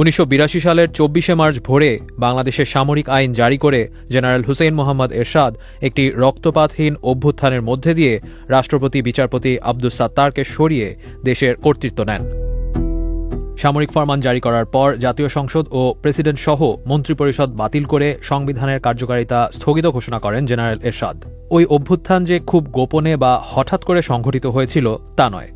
উনিশশো বিরাশি সালের চব্বিশে মার্চ ভোরে বাংলাদেশের সামরিক আইন জারি করে জেনারেল হুসেইন মোহাম্মদ এরশাদ একটি রক্তপাতহীন অভ্যুত্থানের মধ্যে দিয়ে রাষ্ট্রপতি, বিচারপতি আব্দুস সাত্তারকে সরিয়ে দেশের কর্তৃত্ব নেন। সামরিক ফরমান জারি করার পর জাতীয় সংসদ ও প্রেসিডেন্ট সহ মন্ত্রিপরিষদ বাতিল করে সংবিধানের কার্যকারিতা স্থগিত ঘোষণা করেন জেনারেল এরশাদ। ওই অভ্যুত্থান যে খুব গোপনে বা হঠাৎ করে সংঘটিত হয়েছিল তা নয়।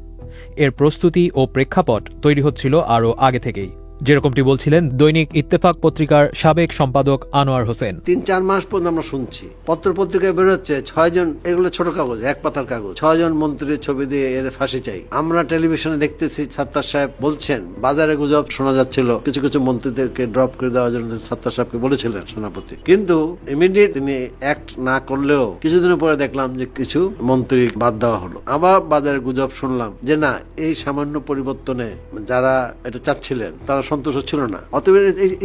এর প্রস্তুতি ও প্রেক্ষাপট তৈরি হচ্ছিল আরও আগে থেকেই। যেরকমটি বলছিলেন দৈনিক ইত্তেফাক পত্রিকার সাবেক সম্পাদক আনোয়ার হোসেন। তিন, চার মাস পর্যন্ত আমরা শুনছি। পত্র পত্রিকায় বেরোচ্ছে, ছয়জন, এগুলো ছোট কাগজ, এক পাতার কাগজ। ছয়জন মন্ত্রীর ছবি দিয়ে এদের ফাঁসি চাই। আমরা টেলিভিশনে দেখতেছি, সাত্তার সাহেব বলছেন, বাজারে গুজব শোনা যাচ্ছিল, কিছু কিছু মন্ত্রীদেরকে ড্রপ করে দেওয়ার জন্য সাত্তার সাহেবকে বলেছিলেন সেনাপতি। কিন্তু ইমিডিয়েট তিনি অ্যাক্ট না করলেও কিছুদিন পরে দেখলাম যে কিছু মন্ত্রী বাদ দেওয়া হলো। আবার বাজারে গুজব শুনলাম যে না, এই সামান্য পরিবর্তনে যারা এটা চাচ্ছিলেন, তারা সন্তুষ্ট ছিল না। অতএব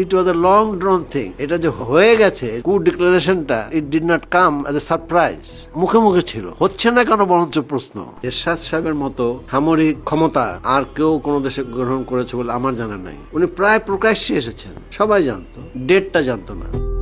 ইট ওয়াজ আ লং ড্রন থিং এটা যে হয়ে গেছে কু ডিক্লারেশনটা it did not come as a surprise মুখে মুখে ছিল। হচ্ছে না কেন বরঞ্চ প্রশ্ন? এরশাদ সাহেবের মতো সামরিক ক্ষমতা আর কেউ কোনো দেশে গ্রহণ করেছে বলে আমার জানা নাই। উনি প্রায় প্রকাশ্যে এসেছেন। সবাই জানতো। ডেটটা জানতো না।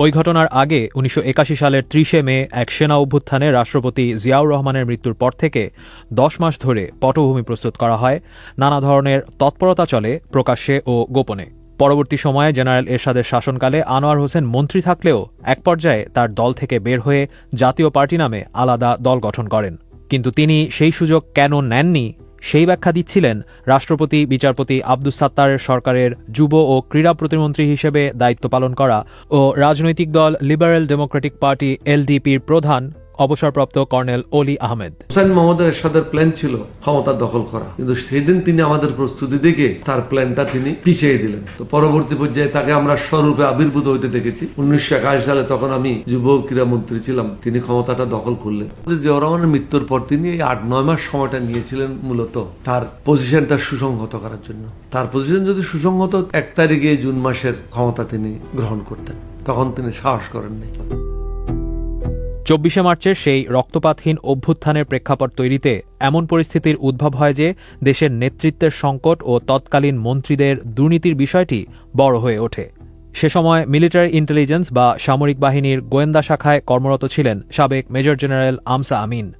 ওই ঘটনার আগে উনিশশো একাশি সালের ত্রিশে মে এক সেনা অভ্যুত্থানে রাষ্ট্রপতি জিয়াউর রহমানের মৃত্যুর পর থেকে দশ মাস ধরে পটভূমি প্রস্তুত করা হয়। নানা ধরনের তৎপরতা চলে প্রকাশ্যে ও গোপনে। পরবর্তী সময়ে জেনারেল এরশাদের শাসনকালে আনোয়ার হোসেন মন্ত্রী থাকলেও এক পর্যায়ে তার দল থেকে বের হয়ে জাতীয় পার্টি নামে আলাদা দল গঠন করেন। কিন্তু তিনি সেই সুযোগ কেন নেননি? সেই ব্যাখ্যা দিচ্ছিলেন রাষ্ট্রপতি, বিচারপতি আব্দুস সাত্তারের সরকারের যুব ও ক্রীড়া প্রতিমন্ত্রী হিসেবে দায়িত্ব পালন করা ও রাজনৈতিক দল লিবারেল ডেমোক্রেটিক পার্টি, এলডিপির প্রধান অবসরপ্রাপ্ত কর্নেল অলি আহমেদ। হুসাইন মোহাম্মদ এরশাদের প্ল্যান ছিল ক্ষমতা দখল করা। কিন্তু সেদিন তিনি আমাদের প্রস্তুতি দেখে তার প্ল্যানটা তিনি পিছিয়ে দিলেন। তো পরবর্তী পর্যায়ে তাকে আমরা স্বরূপে আবির্ভূত হইতে দেখেছি। উনিশশো একাশি সালে তখন আমি যুব ক্রীড়া মন্ত্রী ছিলাম। তিনি ক্ষমতাটা দখল করলেন। জিয়াউর রহমানের মৃত্যুর পর তিনি এই আট, নয় মাস সময়টা নিয়েছিলেন মূলত তার পজিশনটা সুসংহত করার জন্য। তার পজিশন যদি সুসংহত, এক তারিখে জুন মাসের ক্ষমতা তিনি গ্রহণ করতেন। তখন তিনি সাহস করেননি। চব্বিশে মার্চের সেই রক্তপাতহীন অভ্যুত্থানের প্রেক্ষাপট তৈরিতে এমন পরিস্থিতির উদ্ভব হয় যে দেশের নেতৃত্বের সংকট ও তৎকালীন মন্ত্রীদের দুর্নীতির বিষয়টি বড় হয়ে ওঠে। সে সময় মিলিটারি ইন্টেলিজেন্স বা সামরিক বাহিনীর গোয়েন্দা শাখায় কর্মরত ছিলেন সাবেক মেজর জেনারেল আমসা আমিন।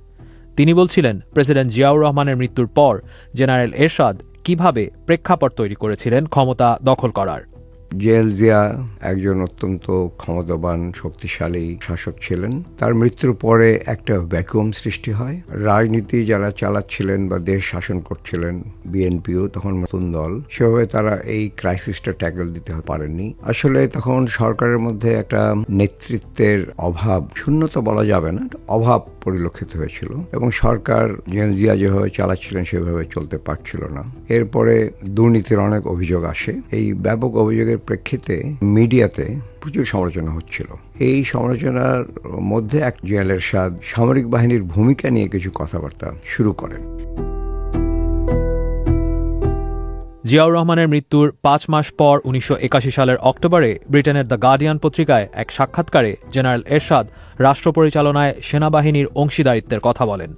তিনি বলছিলেন, প্রেসিডেন্ট জিয়াউর রহমানের মৃত্যুর পর জেনারেল এরশাদ কীভাবে প্রেক্ষাপট তৈরি করেছিলেন ক্ষমতা দখল করার? জেল জিয়া একজন অত্যন্ত ক্ষমতাবান, শক্তিশালী শাসক ছিলেন। তার মৃত্যুর পরে একটা ভ্যাকুয়াম সৃষ্টি হয়। রাজনীতি যারা চালাচ্ছিলেন বা দেশ শাসন করছিলেন বিএনপিও তখন নতুন দল, সেভাবে তারা এই ক্রাইসিসটা ট্যাকল দিতে পারেননি। আসলে তখন সরকারের মধ্যে একটা নেতৃত্বের অভাব, শূন্যতা বলা যাবে না, অভাব পরিলক্ষিত হয়েছিল এবং সরকার জেল জিয়া যেভাবে চালাচ্ছিলেন সেভাবে চলতে পারছিল না। এরপরে দুর্নীতির অনেক অভিযোগ আসে। এই ব্যাপক অভিযোগের প্রেক্ষিতে মিডিয়াতে প্রচুর সমালোচনা হচ্ছিল। এই সমালোচনার মধ্যে এক জেলের সাদ সামরিক বাহিনীর ভূমিকা নিয়ে কিছু কথাবার্তা শুরু করেন। জিয়াউর রহমানের মৃত্যুর পাঁচ মাস পর উনিশশো একাশি সালের অক্টোবরে ব্রিটেনের দ্য গার্ডিয়ান পত্রিকায় এক সাক্ষাৎকারে জেনারেল এরশাদ রাষ্ট্র পরিচালনায় সেনাবাহিনীর অংশীদারিত্বের কথা বলেন।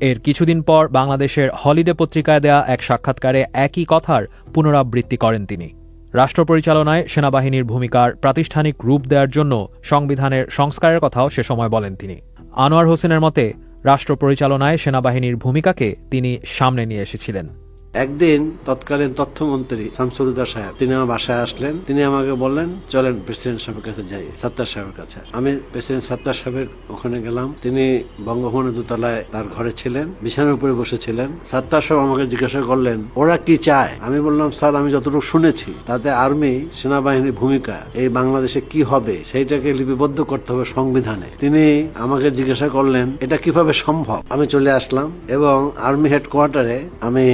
এর কিছুদিন পর বাংলাদেশের হলিডে পত্রিকায় দেয়া এক সাক্ষাৎকারে একই কথার পুনরাবৃত্তি করেন তিনি। রাষ্ট্র পরিচালনায় সেনাবাহিনীর ভূমিকার প্রাতিষ্ঠানিক রূপ দেওয়ার জন্য সংবিধানের সংস্কারের কথাও সে সময় বলেন তিনি। আনোয়ার হোসেনের মতে রাষ্ট্র পরিচালনায় সেনাবাহিনীর ভূমিকাকে তিনি সামনে নিয়ে এসেছিলেন। একদিন তৎকালীন তথ্যমন্ত্রী শামসুরুদ্দার সাহেব, তিনি আমার বাসায় আসলেন। তিনি আমাকে বললেন, চলেন প্রেসিডেন্ট সাহেবের কাছে যাই, সাত্তার সাহেবের কাছে আমি প্রেসিডেন্ট সাত্তার সাহেবের ওখানে গেলাম। তিনি বঙ্গভবনের দোতলায় তার ঘরে ছিলেন, বিছানার উপরে বসেছিলেন। সাত্তার সাহেব আমাকে জিজ্ঞাসা করলেন, ওরা কি চায়? আমি বললাম, স্যার, আমি যতটুকু শুনেছি, তাতে আর্মি, সেনাবাহিনীর ভূমিকা, এই বাংলাদেশে কি হবে, সেইটাকে লিপিবদ্ধ করতে হবে সংবিধানে। তিনি আমাকে জিজ্ঞাসা করলেন, এটা কীভাবে সম্ভব? আমি চলে আসলাম এবং আর্মি হেডকোয়ার্টারে আমি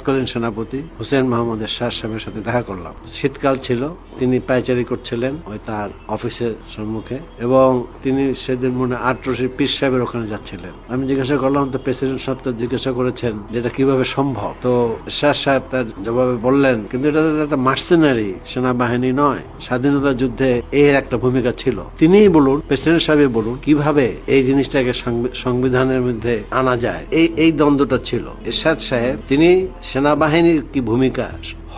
তৎকালীন সেনাপতি হুসেন মোহাম্মদের শাহ সাহেবের সাথে দেখা করলাম। শীতকাল ছিল তিনি পায়চারি করছিলেন ওই তার অফিসের সম্মুখে এবং তিনি সেদিন মনে আট রশি পীর সাহেবের ওখানে যাচ্ছিলেন। আমি জিজ্ঞাসা করলাম, তো প্রেসিডেন্ট সাহেব তো জিজ্ঞাসা করেছেন যেটা কীভাবে সম্ভব? তো শেষ সাহেব তার জবাবে বললেন, কিন্তু এটা একটা মার্সেনারি সেনাবাহিনী নয়, স্বাধীনতা যুদ্ধে এর একটা ভূমিকা ছিল। তিনিই বলুন, প্রেসিডেন্ট সাহেব বলুন, কীভাবে এই জিনিসটাকে সংবিধানের মধ্যে আনা যায়? এই এই দ্বন্দ্বটা ছিল। এরশাদ সাহেব, তিনি সেনাবাহিনীর কি ভূমিকা?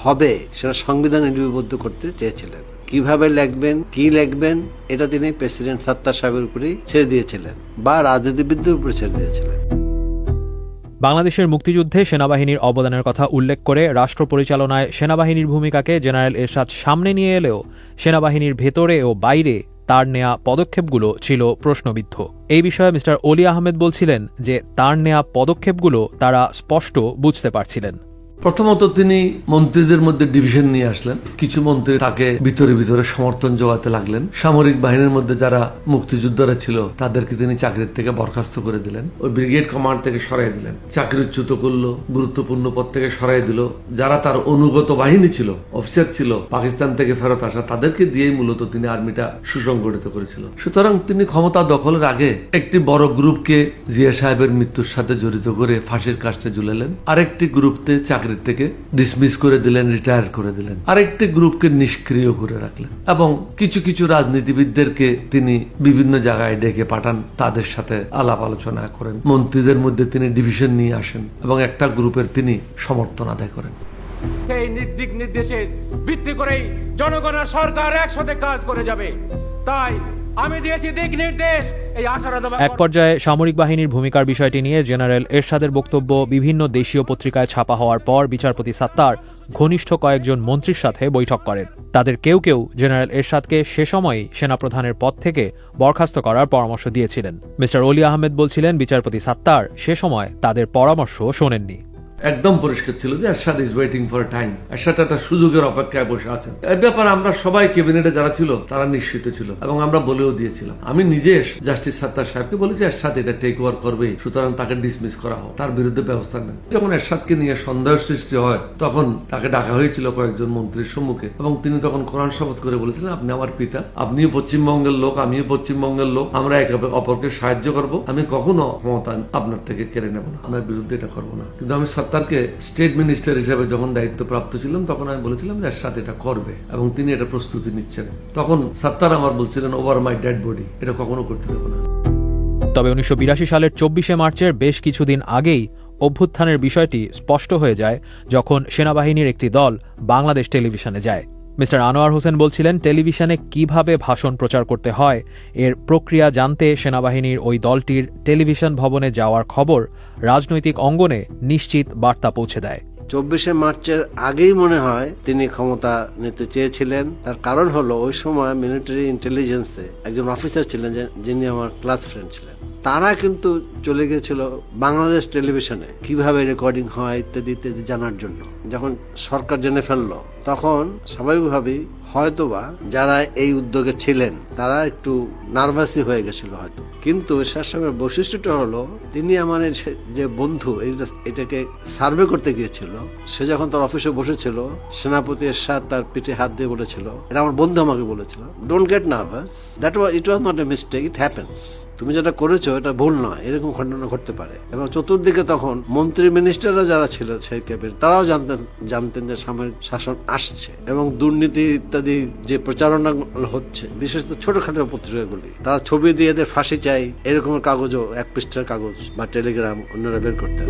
হবে সেটা সংবিধানে লিপিবদ্ধ করতে চেয়েছিলেন। কীভাবে লিখবেন, কি লিখবেন, এটা তিনি প্রেসিডেন্ট সাত্তার সাহেবের উপরেই ছেড়ে দিয়েছিলেন বা রাজনীতিবিদদের উপরে ছেড়ে দিয়েছিলেন। বাংলাদেশের মুক্তিযুদ্ধে সেনাবাহিনীর অবদানের কথা উল্লেখ করে রাষ্ট্র পরিচালনায় সেনাবাহিনীর ভূমিকাকে জেনারেল এরশাদ সামনে নিয়ে এলেও সেনাবাহিনীর ভেতরে ও বাইরে তার নেয়া পদক্ষেপগুলো ছিল প্রশ্নবিদ্ধ। এই বিষয়ে মিস্টার অলি আহমেদ বলছিলেন যে তার নেয়া পদক্ষেপগুলো তারা স্পষ্ট বুঝতে পারছিলেন। প্রথমত তিনি মন্ত্রীদের মধ্যে ডিভিশন নিয়ে আসলেন। কিছু মন্ত্রী তাকে ভিতরে ভিতরে সমর্থন জোগাতে লাগলেন। সামরিক বাহিনীর মধ্যে যারা মুক্তিযোদ্ধারা ছিল, তাদেরকে তিনি চাকরির থেকে বরখাস্ত করে দিলেন। ওই ব্রিগেড কমান্ড থেকে সরাই দিলেন। চাকরিচ্যুত করল, গুরুত্বপূর্ণ পদ থেকে সরাই দিল। যারা তার অনুগত বাহিনী ছিল অফিসার ছিল, পাকিস্তান থেকে ফেরত আসা, তাদেরকে দিয়েই মূলত তিনি আর্মিটা সুসংগঠিত করেছিল। সুতরাং তিনি ক্ষমতা দখলের আগে একটি বড় গ্রুপকে জিয়া সাহেবের মৃত্যুর সাথে জড়িত করে ফাঁসির কাজটা ঝুলালেন। আরেকটি গ্রুপতে চাকরির থেকে ডিসমিস করে দিলেন রিটায়ার করে দিলেন। আরেকটি গ্রুপকে নিষ্ক্রিয় করে রাখলেন এবং কিছু কিছু রাজনীতিবিদদেরকে তিনি বিভিন্ন জায়গায় ডেকে পাঠান, তাদের সাথে আলাপ আলোচনা করেন। মন্ত্রীদের মধ্যে তিনি ডিভিশন নিয়ে আসেন এবং একটা গ্রুপের তিনি সমর্থন আদায় করেন। সেই নি- দিক নির্দেশের ভিত্তি করেই জনগণের সরকার একসাথে কাজ করে যাবে। তাই আমি দিয়েছি দিক নির্দেশ এক পর্যায়ে সামরিক বাহিনীর ভূমিকার বিষয়টি নিয়ে জেনারেল এরশাদের বক্তব্য বিভিন্ন দেশীয় পত্রিকায় ছাপা হওয়ার পর বিচারপতি সাত্তার ঘনিষ্ঠ কয়েকজন মন্ত্রীর সাথে বৈঠক করেন। তাদের কেউ কেউ জেনারেল এরশাদকে সে সময়ই সেনাপ্রধানের পদ থেকে বরখাস্ত করার পরামর্শ দিয়েছিলেন। মিস্টার অলি আহমেদ বলছিলেন, বিচারপতি সাত্তার সে সময় তাদের পরামর্শ শোনেননি। একদম পরিষ্কার ছিল যে Ershad is waiting for time Ershad একটা সুযোগের অপেক্ষায় বসে আছেন। এই ব্যাপারে আমরা সবাই ক্যাবিনেটে যারা ছিল, তারা নিশ্চিত ছিল এবং আমরা বলেও দিয়েছিলাম। আমি নিজে জাস্টিস সাত্তার সাহেবকে বলেছি এরশাদ এটা টেক ওভার করবে সুতরাং তাকে ডিসমিস করা হোক। তার বিরুদ্ধে ব্যবস্থা নেন। যখন এরশাদকে নিয়ে সন্দেহ সৃষ্টি হয়, তখন তাকে ডাকা হয়েছিল কয়েকজন মন্ত্রীর সম্মুখে এবং তিনি তখন কোরআন শপথ করে বলেছিলেন, আপনি আমার পিতা, আপনিও পশ্চিমবঙ্গের লোক, আমিও পশ্চিমবঙ্গের লোক। আমরা একে অপরকে সাহায্য করব। আমি কখনো ক্ষমতা আপনার থেকে কেড়ে নেব না। আপনার বিরুদ্ধে এটা করব না। কিন্তু আমি সত্তারকে স্টেট মিনিস্টার হিসেবে যখন দায়িত্বপ্রাপ্ত ছিলাম, তখন আমি বলেছিলাম যে সাথে এটা করবে এবং তিনি এটা প্রস্তুতি নিচ্ছেন। তখন সত্তার আমার বলছিলেন ওভার মাই ডেড বডি এটা কখনো করতে দেবো না। তবে উনিশশো বিরাশি সালের চব্বিশে মার্চের বেশ কিছুদিন আগেই অভ্যুত্থানের বিষয়টি স্পষ্ট হয়ে যায় যখন সেনাবাহিনীর একটি দল বাংলাদেশ টেলিভিশনে যায়। মিস্টার আনোয়ার হোসেন বলছিলেন, টেলিভিশনে কীভাবে ভাষণ প্রচার করতে হয়, এর প্রক্রিয়া জানতে সেনাবাহিনীর ওই দলটির টেলিভিশন ভবনে যাওয়ার খবর রাজনৈতিক অঙ্গনে নিশ্চিত বার্তা পৌঁছে দেয়। চব্বিশে মার্চের আগেই মনে হয় তিনি ক্ষমতা নিতে চেয়েছিলেন। তার কারণ হলো ওই সময় মিলিটারি ইন্টেলিজেন্সে একজন অফিসার ছিলেন যিনি আমার ক্লাস ফ্রেন্ড ছিলেন। তারা কিন্তু চলে গেছিল বাংলাদেশ টেলিভিশনে, কীভাবে রেকর্ডিং হয় ইত্যাদি ইত্যাদি জানার জন্য। যখন সরকার জেনে ফেলল, তখন স্বাভাবিকভাবেই হয়তোবা যারা এই উদ্যোগে ছিলেন, তারা একটু নার্ভাসই হয়ে গেছিল হয়তো। কিন্তু শাসকের বৈশিষ্ট্যটা হলো, তিনি আমার যে- বন্ধু এটাকে সার্ভে করতে গিয়েছিল, সে যখন তার অফিসে বসেছিল, সেনাপতি এরশাদ তার পিঠে হাত দিয়ে বলেছিল, এটা আমার বন্ধু আমাকে বলেছিল don't get nervous that was it was not a mistake it happens তুমি যেটা করেছ এটা ভুল নয়, এরকম ঘটনা ঘটতে পারে। এবং চতুর্দিকে তখন মন্ত্রী মিনিস্টাররা যারা ছিল সেই ক্যাবিনেট, তারাও জানতেন জানতেন যে সামরিক শাসন আসছে এবং দুর্নীতি ইত্যাদি যে প্রচারণা হচ্ছে, বিশেষত ছোটখাটো পত্রিকাগুলি, তারা ছবি দিয়ে এদের ফাঁসি চাই এরকম কাগজও, এক পৃষ্ঠার কাগজ বা টেলিগ্রাম অন্যরা বের করতেন।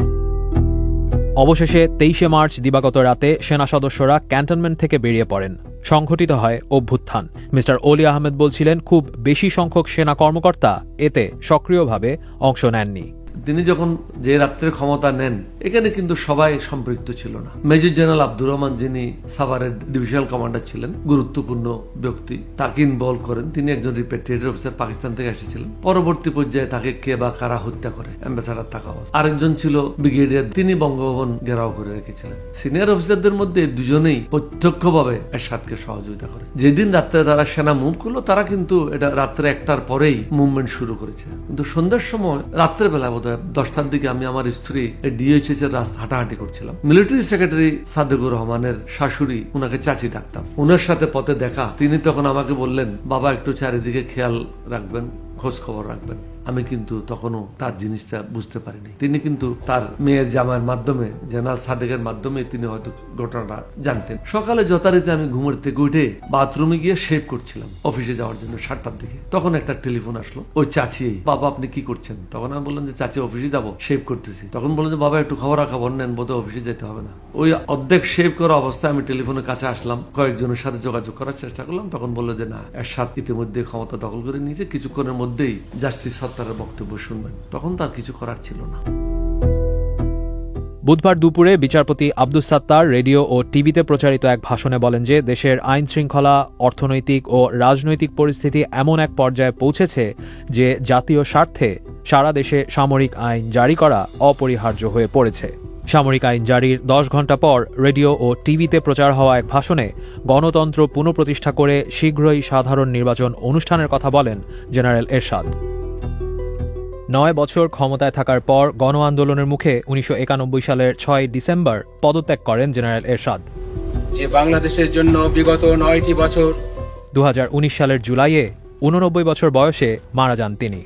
অবশেষে তেইশে মার্চ দিবাগত রাতে সেনা সদস্যরা ক্যান্টনমেন্ট থেকে বেরিয়ে পড়েন। সংঘটিত হয় অভ্যুত্থান। মিস্টার অলি আহমেদ বলছিলেন, খুব বেশি সংখ্যক সেনা কর্মকর্তা এতে সক্রিয়ভাবে অংশ নেননি। তিনি যখন যে রাত্রের ক্ষমতা নেন, এখানে কিন্তু সবাই সম্পৃক্ত ছিল না। মেজর জেনারেল আব্দুর রহমান যিনি সাভারের ডিভিশনাল কমান্ডার ছিলেন, গুরুত্বপূর্ণ ব্যক্তি, তাকে ইনভলভ করেন। তিনি একজন রিপেট্রিয়েট অফিসার পাকিস্তান থেকে এসেছিলেন। পরবর্তী পর্যায়ে তাকে কে বা কারা হত্যা করে অ্যাম্বাসাডার থাকা অবস্থা আরেকজন ছিল ব্রিগেডিয়ার তিনি বঙ্গভবন ঘেরাও করে রেখেছিলেন। সিনিয়র অফিসারদের মধ্যে দুজনেই প্রত্যক্ষভাবে এরশাদকে সহযোগিতা করে। যেদিন রাত্রে তারা সেনা মুভ করল, তারা কিন্তু এটা রাত্রে একটার পরেই মুভমেন্ট শুরু করেছে। কিন্তু সন্ধ্যার সময় রাত্রে বেলা বোধহয় দশটার দিকে আমি আমার স্ত্রী ডিএইচএস এর রাস্তা হাঁটাহাঁটি করছিলাম। মিলিটারি সেক্রেটারি সাদেকুর রহমানের শাশুড়ি ওনাকে চাচি ডাকতাম। ওনার সাথে পথে দেখা, তিনি তখন আমাকে বললেন, বাবা, একটু চারিদিকে খেয়াল রাখবেন, খোঁজ খবর রাখবেন। আমি কিন্তু তখনও তার জিনিসটা বুঝতে পারিনি। তিনি কিন্তু তার মেয়ের জামাইয়ের মাধ্যমে, জেনারেল সাদেকের মাধ্যমে তিনি হয়তো ঘটনাটা জানতেন। সকালে যথারীতি আমি ঘুমের থেকে উঠে বাথরুমে গিয়ে শেভ করছিলাম, অফিসে যাওয়ার জন্য সাতটার দিকে। তখন একটা টেলিফোন আসলো, ওই চাচি, বাবা আপনি কি করছেন? তখন আমি বললাম যে, চাচি, অফিসে যাব, শেভ করতেছি। তখন বললেন যে, বাবা, একটু খবর খবর নেন বোধহয় অফিসে যেতে হবে না। ওই অর্ধেক শেভ করা অবস্থায় আমি টেলিফোনের কাছে আসলাম, কয়েকজনের সাথে যোগাযোগ করার চেষ্টা করলাম। তখন বলল যে, না, এরশাদ ইতিমধ্যে ক্ষমতা দখল করে নিয়েছে, কিছুক্ষণের মধ্যেই জাস্টিস সত্তারের বক্তব্য শুনবেন। তখন তার কিছু করার ছিল না। বুধবার দুপুরে বিচারপতি আব্দুস সাত্তার রেডিও ও টিভিতে প্রচারিত এক ভাষণে বলেন যে, দেশের আইন শৃঙ্খলা, অর্থনৈতিক ও রাজনৈতিক পরিস্থিতি এমন এক পর্যায়ে পৌঁছেছে যে জাতীয় স্বার্থে সারা দেশে সামরিক আইন জারি করা অপরিহার্য হয়ে পড়েছে। সামরিক আইন জারির দশ ঘণ্টা পর রেডিও ও টিভিতে প্রচার হওয়া এক ভাষণে গণতন্ত্র পুনঃপ্রতিষ্ঠা করে শীঘ্রই সাধারণ নির্বাচন অনুষ্ঠানের কথা বলেন জেনারেল এরশাদ। নয় বছর ক্ষমতায় থাকার পর গণ আন্দোলনের মুখে উনিশশো একানব্বই সালের ছয় ডিসেম্বর পদত্যাগ করেন জেনারেল এরশাদ। যে বাংলাদেশের জন্য বিগত নয়টি বছর দু হাজার উনিশ সালের জুলাইয়ে উননব্বই বছর বয়সে মারা যান তিনি।